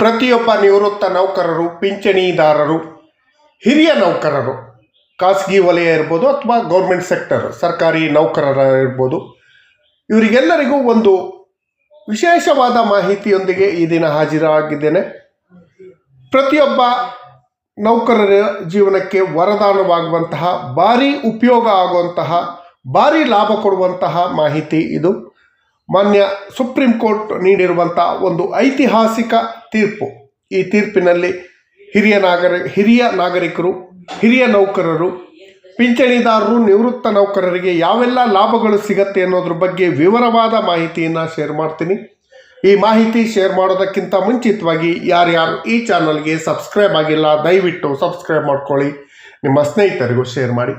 ಪ್ರತಿಯೊಬ್ಬ ನಿವೃತ್ತ ನೌಕರರು, ಪಿಂಚಣಿದಾರರು, ಹಿರಿಯ ನೌಕರರು, ಖಾಸಗಿ ವಲಯ ಇರ್ಬೋದು ಅಥವಾ ಗೌರ್ಮೆಂಟ್ ಸೆಕ್ಟರ್ ಸರ್ಕಾರಿ ನೌಕರರ ಇರ್ಬೋದು. ಇವರಿಗೆಲ್ಲರಿಗೂ ಒಂದು ವಿಶೇಷವಾದ ಮಾಹಿತಿಯೊಂದಿಗೆ ಈ ದಿನ ಹಾಜರಾಗಿದ್ದೇನೆ. ಪ್ರತಿಯೊಬ್ಬ ನೌಕರರ ಜೀವನಕ್ಕೆ ವರದಾನವಾಗುವಂತಹ, ಭಾರಿ ಉಪಯೋಗ ಆಗುವಂತಹ, ಭಾರಿ ಲಾಭ ಕೊಡುವಂತಹ ಮಾಹಿತಿ ಇದು. ಮಾನ್ಯ ಸುಪ್ರೀಂ ಕೋರ್ಟ್ ನೀಡಿರುವಂಥ ಒಂದು ಐತಿಹಾಸಿಕ ತೀರ್ಪು. ಈ ತೀರ್ಪಿನಲ್ಲಿ ಹಿರಿಯ ನಾಗರಿ, ಹಿರಿಯ ನಾಗರಿಕರು, ಹಿರಿಯ ನೌಕರರು, ಪಿಂಚಣಿದಾರರು, ನಿವೃತ್ತ ನೌಕರರಿಗೆ ಯಾವೆಲ್ಲ ಲಾಭಗಳು ಸಿಗತ್ತೆ ಅನ್ನೋದ್ರ ಬಗ್ಗೆ ವಿವರವಾದ ಮಾಹಿತಿಯನ್ನು ಶೇರ್ ಮಾಡ್ತೀನಿ. ಈ ಮಾಹಿತಿ ಶೇರ್ ಮಾಡೋದಕ್ಕಿಂತ ಮುಂಚಿತವಾಗಿ ಯಾರ್ಯಾರು ಈ ಚಾನಲ್ಗೆ ಸಬ್ಸ್ಕ್ರೈಬ್ ಆಗಿಲ್ಲ ದಯವಿಟ್ಟು ಸಬ್ಸ್ಕ್ರೈಬ್ ಮಾಡ್ಕೊಳ್ಳಿ. ನಿಮ್ಮ ಸ್ನೇಹಿತರಿಗೂ ಶೇರ್ ಮಾಡಿ.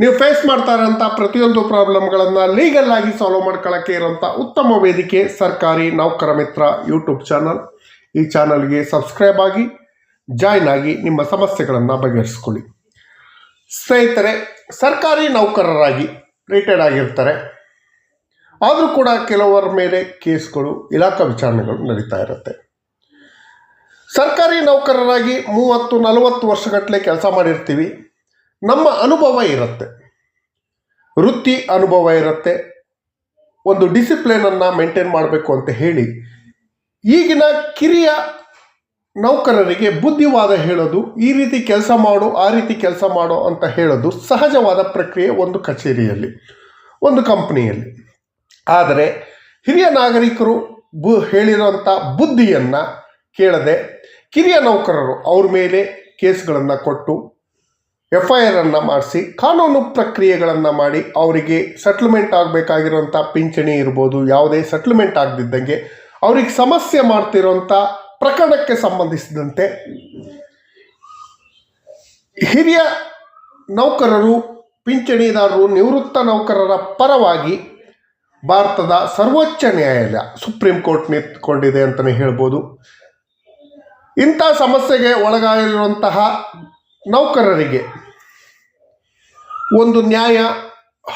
ನೀವು ಫೇಸ್ ಮಾಡ್ತಾ ಇರೋಂಥ ಪ್ರತಿಯೊಂದು ಪ್ರಾಬ್ಲಮ್ಗಳನ್ನು ಲೀಗಲ್ ಆಗಿ ಸಾಲ್ವ್ ಮಾಡ್ಕೊಳ್ಳೋಕ್ಕೆ ಇರೋಂಥ ಉತ್ತಮ ವೇದಿಕೆ ಸರ್ಕಾರಿ ನೌಕರ ಮಿತ್ರ ಯೂಟ್ಯೂಬ್ ಚಾನಲ್ ಈ ಚಾನಲ್ಗೆ ಸಬ್ಸ್ಕ್ರೈಬ್ ಆಗಿ ಜಾಯ್ನ್ ಆಗಿ ನಿಮ್ಮ ಸಮಸ್ಯೆಗಳನ್ನು ಬಗೆಹರಿಸ್ಕೊಳ್ಳಿ. ಸ್ನೇಹಿತರೆ, ಸರ್ಕಾರಿ ನೌಕರರಾಗಿ ರಿಟೈರ್ಡ್ ಆಗಿರ್ತಾರೆ. ಆದರೂ ಕೂಡ ಕೆಲವರ ಮೇಲೆ ಕೇಸ್ಗಳು, ಇಲಾಖಾ ವಿಚಾರಣೆಗಳು ನಡೀತಾ ಇರುತ್ತೆ. ಸರ್ಕಾರಿ ನೌಕರರಾಗಿ ಮೂವತ್ತು ನಲವತ್ತು ವರ್ಷಗಟ್ಟಲೆ ಕೆಲಸ ಮಾಡಿರ್ತೀವಿ. ನಮ್ಮ ಅನುಭವ ಇರುತ್ತೆ. ವೃತ್ತಿ ಅನುಭವ ಇರುತ್ತೆ. ಒಂದು ಡಿಸಿಪ್ಲಿನನ್ನು ಮೇಂಟೈನ್ ಮಾಡಬೇಕು ಅಂತ ಹೇಳಿ, ಈಗಿನ ಕಿರಿಯ ನೌಕರರಿಗೆ ಬುದ್ಧಿವಾದ ಹೇಳೋದು, ಈ ರೀತಿ ಕೆಲಸ ಮಾಡು, ಆ ರೀತಿ ಕೆಲಸ ಮಾಡು ಅಂತ ಹೇಳೋದು ಸಹಜವಾದ ಪ್ರಕ್ರಿಯೆ ಒಂದು ಕಚೇರಿಯಲ್ಲಿ, ಒಂದು ಕಂಪ್ನಿಯಲ್ಲಿ. ಆದರೆ ಹಿರಿಯ ನಾಗರಿಕರು ಬು ಹೇಳಿರೋಂಥ ಬುದ್ಧಿಯನ್ನು ಕೇಳದೆ ಕಿರಿಯ ನೌಕರರು ಅವ್ರ ಮೇಲೆ ಕೇಸ್ಗಳನ್ನು ಕೊಟ್ಟು ಎಫ್ ಐ ಆರನ್ನು ಮಾಡಿಸಿ, ಕಾನೂನು ಪ್ರಕ್ರಿಯೆಗಳನ್ನು ಮಾಡಿ, ಅವರಿಗೆ ಸೆಟ್ಲ್ಮೆಂಟ್ ಆಗಬೇಕಾಗಿರುವಂಥ ಪಿಂಚಣಿ ಇರ್ಬೋದು, ಯಾವುದೇ ಸೆಟ್ಲ್ಮೆಂಟ್ ಆಗದಿದ್ದಂಗೆ ಅವ್ರಿಗೆ ಸಮಸ್ಯೆ ಮಾಡ್ತಿರೋಂಥ ಪ್ರಕರಣಕ್ಕೆ ಸಂಬಂಧಿಸಿದಂತೆ ಹಿರಿಯ ನೌಕರರು, ಪಿಂಚಣಿದಾರರು, ನಿವೃತ್ತ ನೌಕರರ ಪರವಾಗಿ ಭಾರತದ ಸರ್ವೋಚ್ಚ ನ್ಯಾಯಾಲಯ ಸುಪ್ರೀಂ ಕೋರ್ಟ್ ನಿಂತ್ಕೊಂಡಿದೆ ಅಂತಲೇ ಹೇಳ್ಬೋದು. ಇಂಥ ಸಮಸ್ಯೆಗೆ ಒಳಗಾಗಿರುವಂತಹ ನೌಕರರಿಗೆ ಒಂದು ನ್ಯಾಯ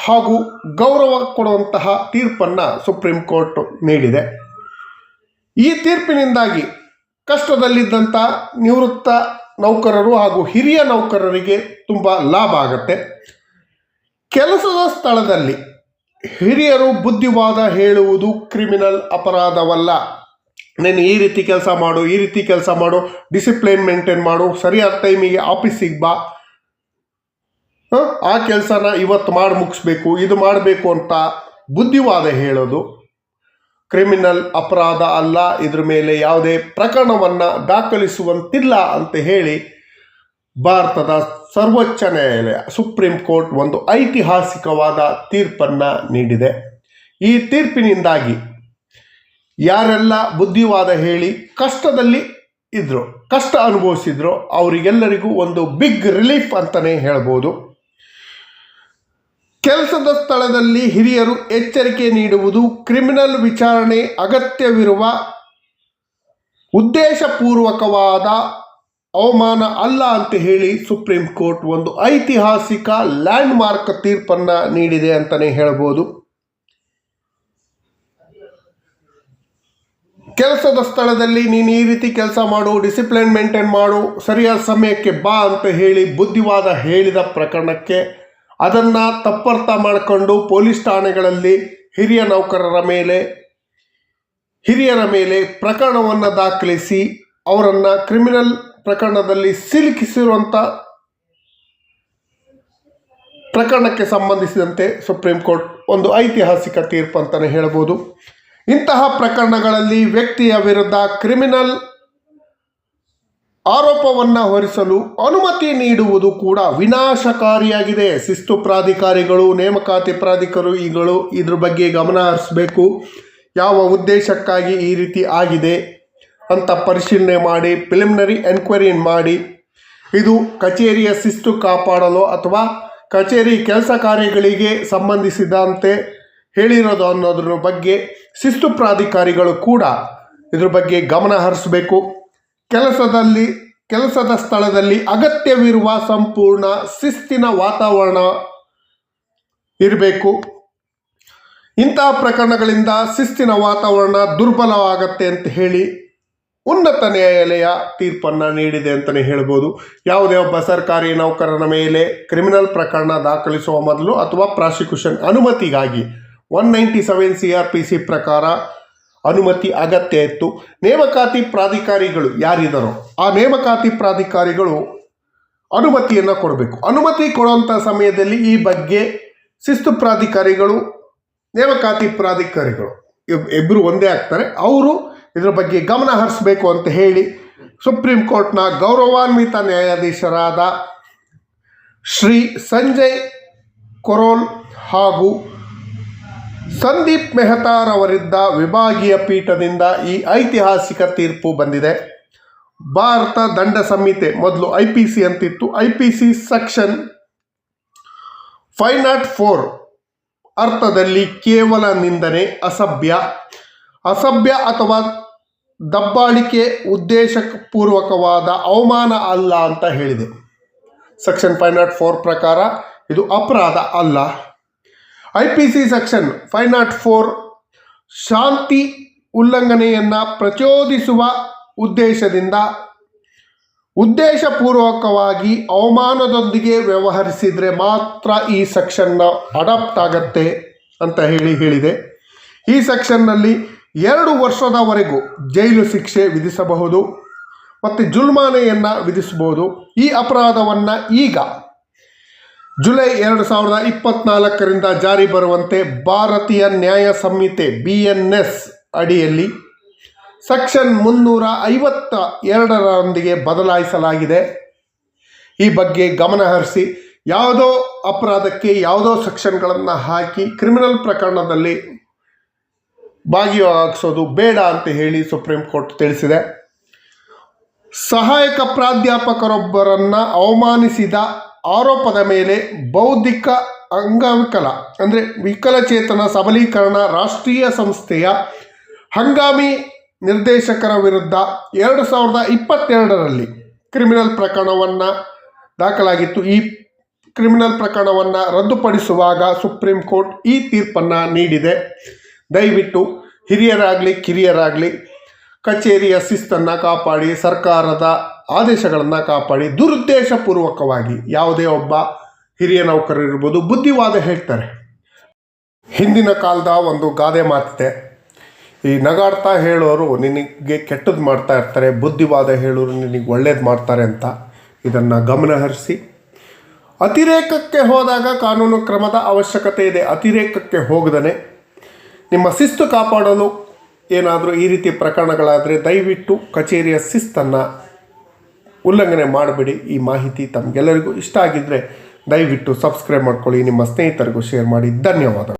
ಹಾಗೂ ಗೌರವ ಕೊಡುವಂತಹ ತೀರ್ಪನ್ನು ಸುಪ್ರೀಂ ಕೋರ್ಟ್ ನೀಡಿದೆ ಈ ತೀರ್ಪಿನಿಂದಾಗಿ ಕಷ್ಟದಲ್ಲಿದ್ದಂಥ ನಿವೃತ್ತ ನೌಕರರು ಹಾಗೂ ಹಿರಿಯ ನೌಕರರಿಗೆ ತುಂಬ ಲಾಭ ಆಗುತ್ತೆ ಕೆಲಸದ ಸ್ಥಳದಲ್ಲಿ ಹಿರಿಯರು ಬುದ್ಧಿವಾದ ಹೇಳುವುದು ಕ್ರಿಮಿನಲ್ ಅಪರಾಧವಲ್ಲ ನೀನು ಈ ರೀತಿ ಕೆಲಸ ಮಾಡು, ಈ ರೀತಿ ಕೆಲಸ ಮಾಡು, ಡಿಸಿಪ್ಲಿನ್ ಮೇಂಟೈನ್ ಮಾಡು, ಸರಿಯಾದ ಟೈಮಿಗೆ ಆಫೀಸಿಗೆ ಬಾ? ಆ ಕೆಲಸನ ಇವತ್ತು ಮಾಡಿ ಮುಗಿಸ್ಬೇಕು, ಇದು ಮಾಡಬೇಕು ಅಂತ ಬುದ್ಧಿವಾದ ಹೇಳೋದು. ಕ್ರಿಮಿನಲ್ ಅಪರಾಧ ಅಲ್ಲ, ಇದ್ರ ಮೇಲೆ ಯಾವುದೇ ಪ್ರಕರಣವನ್ನು ದಾಖಲಿಸುವಂತಿಲ್ಲ ಅಂತ ಹೇಳಿ ಭಾರತದ ಸರ್ವೋಚ್ಚ ನ್ಯಾಯಾಲಯ, ಸುಪ್ರೀಂ ಕೋರ್ಟ್ ಒಂದು ಐತಿಹಾಸಿಕವಾದ ತೀರ್ಪನ್ನು ನೀಡಿದೆ. ಈ ತೀರ್ಪಿನಿಂದಾಗಿ ಯಾರೆಲ್ಲ ಬುದ್ಧಿವಾದ ಹೇಳಿ ಕಷ್ಟದಲ್ಲಿ ಇದ್ರು, ಕಷ್ಟ ಅನುಭವಿಸಿದ್ರು, ಅವರಿಗೆಲ್ಲರಿಗೂ ಒಂದು ಬಿಗ್ ರಿಲೀಫ್ ಅಂತಲೇ ಹೇಳ್ಬೋದು. ಕೆಲಸದ ಸ್ಥಳದಲ್ಲಿ ಹಿರಿಯರು ಎಚ್ಚರಿಕೆ ನೀಡುವುದು ಕ್ರಿಮಿನಲ್ ವಿಚಾರಣೆ ಅಗತ್ಯವಿರುವ ಉದ್ದೇಶಪೂರ್ವಕವಾದ ಅವಮಾನ ಅಲ್ಲ ಅಂತ ಹೇಳಿ ಸುಪ್ರೀಂ ಕೋರ್ಟ್ ಒಂದು ಐತಿಹಾಸಿಕ ಲ್ಯಾಂಡ್ಮಾರ್ಕ್ ತೀರ್ಪನ್ನು ನೀಡಿದೆ ಅಂತಲೇ ಹೇಳ್ಬೋದು. ಕೆಲಸದ ಸ್ಥಳದಲ್ಲಿ ನೀನು ಈ ರೀತಿ ಕೆಲಸ ಮಾಡು ಡಿಸಿಪ್ಲಿನ್ ಮೇಂಟೈನ್ ಮಾಡು, ಸರಿಯಾದ ಸಮಯಕ್ಕೆ ಬಾ ಅಂತ ಹೇಳಿ ಬುದ್ಧಿವಾದ ಹೇಳಿದ ಪ್ರಕರಣಕ್ಕೆ ಅದನ್ನು ತಪ್ಪರ್ಥ ಮಾಡಿಕೊಂಡು ಪೊಲೀಸ್ ಠಾಣೆಗಳಲ್ಲಿ ಹಿರಿಯ ನೌಕರರ ಮೇಲೆ, ಹಿರಿಯರ ಮೇಲೆ ಪ್ರಕರಣವನ್ನು ದಾಖಲಿಸಿ ಅವರನ್ನು ಕ್ರಿಮಿನಲ್ ಪ್ರಕರಣದಲ್ಲಿ ಸಿಲುಕಿಸಿರುವಂಥ ಪ್ರಕರಣಕ್ಕೆ ಸಂಬಂಧಿಸಿದಂತೆ ಸುಪ್ರೀಂ ಕೋರ್ಟ್ ಒಂದು ಐತಿಹಾಸಿಕ ತೀರ್ಪು ಅಂತಲೇ ಹೇಳ್ಬೋದು. ಇಂತಹ ಪ್ರಕರಣಗಳಲ್ಲಿ ವ್ಯಕ್ತಿಯ ವಿರುದ್ಧ ಕ್ರಿಮಿನಲ್ ಆರೋಪವನ್ನು ಹೊರಿಸಲು ಅನುಮತಿ ನೀಡುವುದು ಕೂಡ ವಿನಾಶಕಾರಿಯಾಗಿದೆ. ಶಿಸ್ತು ಪ್ರಾಧಿಕಾರಿಗಳು, ನೇಮಕಾತಿ ಪ್ರಾಧಿಕಾರಿಗಳು ಇದ್ರ ಬಗ್ಗೆ ಗಮನ ಹರಿಸಬೇಕು. ಯಾವ ಉದ್ದೇಶಕ್ಕಾಗಿ ಈ ರೀತಿ ಆಗಿದೆ ಅಂತ ಪರಿಶೀಲನೆ ಮಾಡಿ ಪ್ರಿಲಿಮಿನರಿ ಎನ್ಕ್ವೈರಿ ಮಾಡಿ. ಇದು ಕಚೇರಿಯ ಶಿಸ್ತು ಕಾಪಾಡಲು ಅಥವಾ ಕಚೇರಿ ಕೆಲಸ ಕಾರ್ಯಗಳಿಗೆ ಸಂಬಂಧಿಸಿದಂತೆ ಹೇಳಿರೋದು ಅನ್ನೋದ್ರ ಬಗ್ಗೆ ಶಿಸ್ತು ಪ್ರಾಧಿಕಾರಿಗಳು ಕೂಡ ಇದ್ರ ಬಗ್ಗೆ ಗಮನ ಹರಿಸಬೇಕು. ಕೆಲಸದಲ್ಲಿ, ಕೆಲಸದ ಸ್ಥಳದಲ್ಲಿ ಅಗತ್ಯವಿರುವ ಸಂಪೂರ್ಣ ಶಿಸ್ತಿನ ವಾತಾವರಣ ಇರಬೇಕು. ಇಂತಹ ಪ್ರಕರಣಗಳಿಂದ ಶಿಸ್ತಿನ ವಾತಾವರಣ ದುರ್ಬಲವಾಗತ್ತೆ ಅಂತ ಹೇಳಿ ಉನ್ನತ ನ್ಯಾಯಾಲಯ ತೀರ್ಪನ್ನು ನೀಡಿದೆ ಅಂತಲೇ ಹೇಳ್ಬೋದು. ಯಾವುದೇ ಒಬ್ಬ ಸರ್ಕಾರಿ ನೌಕರನ ಮೇಲೆ ಕ್ರಿಮಿನಲ್ ಪ್ರಕರಣ ದಾಖಲಿಸುವ ಮೊದಲು ಅಥವಾ prosecution ಅನುಮತಿಗಾಗಿ one ninety seven C R P C ಪ್ರಕಾರ ಅನುಮತಿ ಅಗತ್ಯ ಇತ್ತು. ನೇಮಕಾತಿ ಪ್ರಾಧಿಕಾರಿಗಳು ಯಾರಿದ್ದಾರೋ ಆ ನೇಮಕಾತಿ ಪ್ರಾಧಿಕಾರಿಗಳು ಅನುಮತಿಯನ್ನು ಕೊಡಬೇಕು. ಅನುಮತಿ ಕೊಡುವಂಥ ಸಮಯದಲ್ಲಿ ಈ ಬಗ್ಗೆ ಶಿಸ್ತು ಪ್ರಾಧಿಕಾರಿಗಳು, ನೇಮಕಾತಿ ಪ್ರಾಧಿಕಾರಿಗಳು ಇಬ್ಬರು ಒಂದೇ ಆಗ್ತಾರೆ. ಅವರು ಇದರ ಬಗ್ಗೆ ಗಮನ ಹರಿಸಬೇಕು ಅಂತ ಹೇಳಿ ಸುಪ್ರೀಂ ಕೋರ್ಟ್ನ ಗೌರವಾನ್ವಿತ ನ್ಯಾಯಾಧೀಶರಾದ ಶ್ರೀ ಸಂಜಯ್ ಕೊರೋಲ್ ಹಾಗೂ ಸಂದೀಪ್ ಮೆಹತಾರವರಿದ್ದ ವಿಭಾಗೀಯ ಪೀಠದಿಂದ ಈ ಐತಿಹಾಸಿಕ ತೀರ್ಪು ಬಂದಿದೆ. ಭಾರತ ದಂಡ ಸಂಹಿತೆ ಮೊದಲು ಐ ಪಿ ಸಿ ಅಂತಿತ್ತು. I P C section five nought four ಅರ್ಥದಲ್ಲಿ ಕೇವಲ ನಿಂದನೆ, ಅಸಭ್ಯ. ಅಸಭ್ಯ ಅಥವಾ ದಬ್ಬಾಳಿಕೆ ಉದ್ದೇಶಪೂರ್ವಕವಾದ ಅವಮಾನ ಅಲ್ಲ ಅಂತ ಹೇಳಿದೆ. ಸೆಕ್ಷನ್ ಫೈವ್ ನಾಟ್ ಫೋರ್ ಪ್ರಕಾರ ಇದು ಅಪರಾಧ ಅಲ್ಲ. I P C section five nought four ಶಾಂತಿ ಉಲ್ಲಂಘನೆಯನ್ನು ಪ್ರಚೋದಿಸುವ ಉದ್ದೇಶದಿಂದ ಉದ್ದೇಶಪೂರ್ವಕವಾಗಿ ಅವಮಾನದೊಂದಿಗೆ ವ್ಯವಹರಿಸಿದರೆ ಮಾತ್ರ ಈ ಸೆಕ್ಷನ್ನ ಅಡಾಪ್ಟ್ ಆಗತ್ತೆ ಅಂತ ಹೇಳಿ ಹೇಳಿದೆ. ಈ ಸೆಕ್ಷನ್ನಲ್ಲಿ ಎರಡು ವರ್ಷದವರೆಗೂ ಜೈಲು ಶಿಕ್ಷೆ ವಿಧಿಸಬಹುದು, ಮತ್ತು ಜುಲ್ಮಾನೆಯನ್ನು ವಿಧಿಸಬಹುದು. ಈ ಅಪರಾಧವನ್ನು ಈಗ ಜುಲೈ ಎರಡು ಸಾವಿರದ ಇಪ್ಪತ್ನಾಲ್ಕರಿಂದ ಜಾರಿ ಬರುವಂತೆ ಭಾರತೀಯ ನ್ಯಾಯ ಸಂಹಿತೆ ಬಿ ಎನ್ ಎಸ್ ಅಡಿಯಲ್ಲಿ ಸೆಕ್ಷನ್ ಮುನ್ನೂರ ಐವತ್ತ ಎರಡರೊಂದಿಗೆ ಬದಲಾಯಿಸಲಾಗಿದೆ. ಈ ಬಗ್ಗೆ ಗಮನಹರಿಸಿ ಯಾವುದೋ ಅಪರಾಧಕ್ಕೆ ಯಾವುದೋ ಸೆಕ್ಷನ್ಗಳನ್ನು ಹಾಕಿ ಕ್ರಿಮಿನಲ್ ಪ್ರಕರಣದಲ್ಲಿ ಭಾಗಿಯಾಗಿಸೋದು ಬೇಡ ಅಂತ ಹೇಳಿ ಸುಪ್ರೀಂ ಕೋರ್ಟ್ ತಿಳಿಸಿದೆ. ಸಹಾಯಕ ಪ್ರಾಧ್ಯಾಪಕರೊಬ್ಬರನ್ನು ಅವಮಾನಿಸಿದ ಆರೋಪದ ಮೇಲೆ ಬೌದ್ಧಿಕ ಅಂಗವಿಕಲ, ಅಂದರೆ ವಿಕಲಚೇತನ ಸಬಲೀಕರಣ ರಾಷ್ಟ್ರೀಯ ಸಂಸ್ಥೆಯ ಹಂಗಾಮಿ ನಿರ್ದೇಶಕರ ವಿರುದ್ಧ ಎರಡು ಸಾವಿರದ ಇಪ್ಪತ್ತೆರಡರಲ್ಲಿ ಕ್ರಿಮಿನಲ್ ಪ್ರಕರಣವನ್ನು ದಾಖಲಾಗಿತ್ತು. ಈ ಕ್ರಿಮಿನಲ್ ಪ್ರಕರಣವನ್ನು ರದ್ದುಪಡಿಸುವಾಗ ಸುಪ್ರೀಂ ಕೋರ್ಟ್ ಈ ತೀರ್ಪನ್ನು ನೀಡಿದೆ. ದಯವಿಟ್ಟು ಹಿರಿಯರಾಗಲಿ, ಕಿರಿಯರಾಗಲಿ, ಕಚೇರಿಯ ಶಿಸ್ತನ್ನು ಕಾಪಾಡಿ, ಸರ್ಕಾರದ ಆದೇಶಗಳನ್ನು ಕಾಪಾಡಿ ದುರುದ್ದೇಶಪೂರ್ವಕವಾಗಿ. ಯಾವುದೇ ಒಬ್ಬ ಹಿರಿಯ ನೌಕರರಿರ್ಬೋದು ಬುದ್ಧಿವಾದ ಹೇಳ್ತಾರೆ. ಹಿಂದಿನ ಕಾಲದ ಒಂದು ಗಾದೆ ಮಾತಿದೆ. ಈ ನಗಾಡ್ತಾ ಹೇಳೋರು ನಿನಗೆ ಕೆಟ್ಟದ್ದು ಮಾಡ್ತಾ ಇರ್ತಾರೆ, ಬುದ್ಧಿವಾದ ಹೇಳೋರು ನಿನಗೆ ಒಳ್ಳೇದು ಮಾಡ್ತಾರೆ ಅಂತ ಇದನ್ನು ಗಮನಹರಿಸಿ. ಅತಿರೇಕಕ್ಕೆ ಹೋದಾಗ ಕಾನೂನು ಕ್ರಮದ ಅವಶ್ಯಕತೆ ಇದೆ. ಅತಿರೇಕಕ್ಕೆ ಹೋಗದನೆ ನಿಮ್ಮ ಶಿಸ್ತು ಕಾಪಾಡಲು ಏನಾದರೂ ಈ ರೀತಿ ಪ್ರಕರಣಗಳಾದರೆ ದಯವಿಟ್ಟು ಕಚೇರಿಯ ಶಿಸ್ತನ್ನು ಉಲ್ಲಂಘನೆ ಮಾಡಬೇಡಿ. ಈ ಮಾಹಿತಿ ತಮಗೆಲ್ಲರಿಗೂ ಇಷ್ಟ ಆಗಿದ್ದರೆ ದಯವಿಟ್ಟು ಸಬ್ಸ್ಕ್ರೈಬ್ ಮಾಡ್ಕೊಳ್ಳಿ. ನಿಮ್ಮ ಸ್ನೇಹಿತರಿಗೂ ಶೇರ್ ಮಾಡಿ. ಧನ್ಯವಾದ